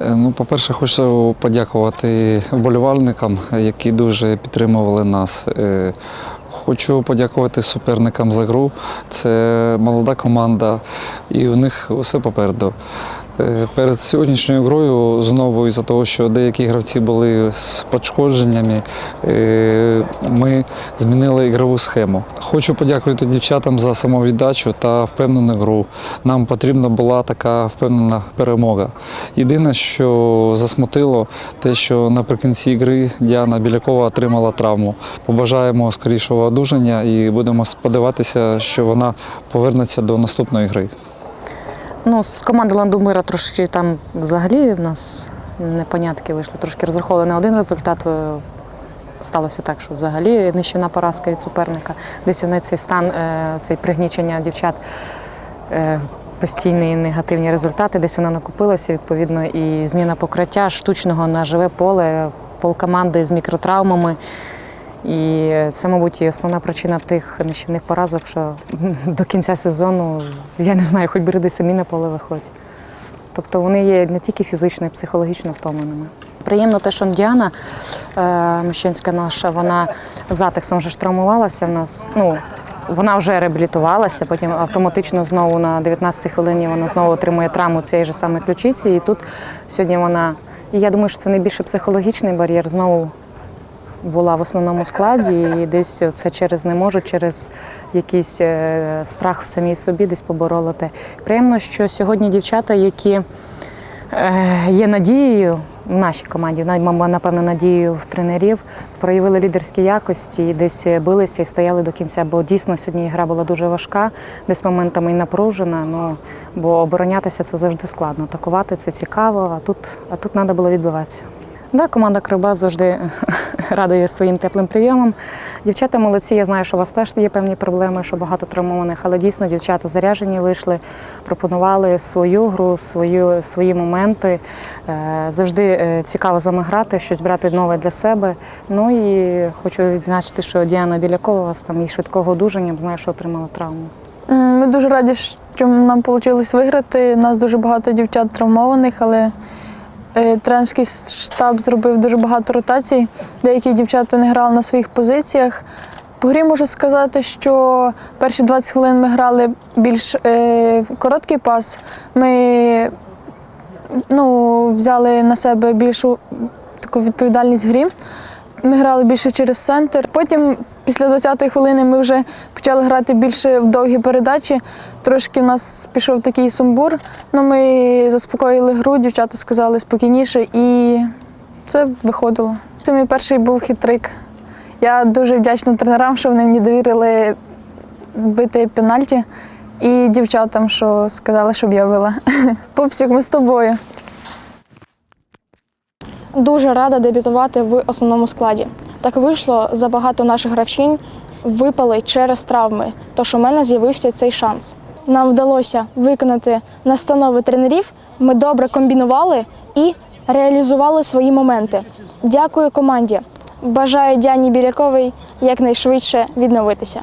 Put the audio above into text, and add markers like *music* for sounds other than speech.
Е, Ну, по-перше, хочу подякувати вболівальникам, які дуже підтримували нас. Е, Хочу подякувати суперникам за гру. Це молода команда, і у них усе попереду. Е, Перед сьогоднішньою грою знову із-за того, що деякі гравці були з пошкодженнями, е, ми змінили ігрову схему. Хочу подякувати дівчатам за самовіддачу та впевнену гру. Нам потрібна була така впевнена перемога. Єдине, що засмутило, те, що наприкінці гри Діана Білякова отримала травму. Побажаємо скорішого одужання і будемо сподіватися, що вона повернеться до наступної гри. Ну, з команди Ландомира трошки там взагалі в нас непонятки вийшли. Трошки розраховували на один результат. е, Сталося так, що взагалі нищівна поразка від суперника. Десь вони цей стан, е, цей пригнічення дівчат, е, постійні негативні результати, десь воно накопилося, відповідно, і зміна покриття штучного на живе поле, полкоманди з мікротравмами. І це, мабуть, і основна причина тих нищівних поразок, що *laughs* до кінця сезону, я не знаю, хоч береди самі на поле виходять. Тобто вони є не тільки фізично, і психологічно втомленими. Приємно те, що Діана е, Мещенська наша, вона з атексом вже травмувалася в нас. Ну, вона вже реабілітувалася, потім автоматично знову на 19-й хвилині вона знову отримує травму цієї ж саме ключиці. І тут сьогодні вона, і я думаю, що це найбільше психологічний бар'єр. Знову була в основному складі, і десь це через не можу, через якийсь е, страх в самій собі десь поборола те. Приємно, що сьогодні дівчата, які е, є надією в нашій команді, напевно, надією в тренерів, проявили лідерські якості і десь билися і стояли до кінця. Бо дійсно сьогодні гра була дуже важка, десь моментами і напружена. Ну бо оборонятися це завжди складно. Атакувати це цікаво, а тут, а тут треба було відбиватися. Да, команда Криба завжди радує своїм теплим прийомом. Дівчата молодці, я знаю, що у вас теж є певні проблеми, що багато травмованих, але дійсно дівчата заряжені вийшли, пропонували свою гру, свою, свої моменти. Е, Завжди е, цікаво з грати, щось брати нове для себе. Ну і хочу відзначити, що Діана Білякова у вас там і швидкого одужання, бо знаю, що отримала травму. Ми дуже раді, що нам вийшло виграти. У нас дуже багато дівчат травмованих, але тренерський штаб зробив дуже багато ротацій. Деякі дівчата не грали на своїх позиціях. По грі можу сказати, що перші 20 хвилин ми грали більш е, короткий пас. Ми ну, взяли на себе більшу таку відповідальність в грі. Ми грали більше через центр. Потім, після 20-ї хвилини, ми вже почали грати більше в довгі передачі. Трошки в нас пішов такий сумбур. Ну, ми заспокоїли гру, дівчата сказали спокійніше, і це виходило. Це мій перший був хитрик. Я дуже вдячна тренерам, що вони мені довірили бити пенальті, і дівчатам, що сказали, щоб я била. *laughs* Пупсик, ми з тобою. Дуже рада дебютувати в основному складі. Так вийшло, забагато наших гравчинь випали через травми, тож у мене з'явився цей шанс. Нам вдалося виконати настанови тренерів. Ми добре комбінували і реалізували свої моменти. Дякую команді. Бажаю Діані Біляковій якнайшвидше відновитися.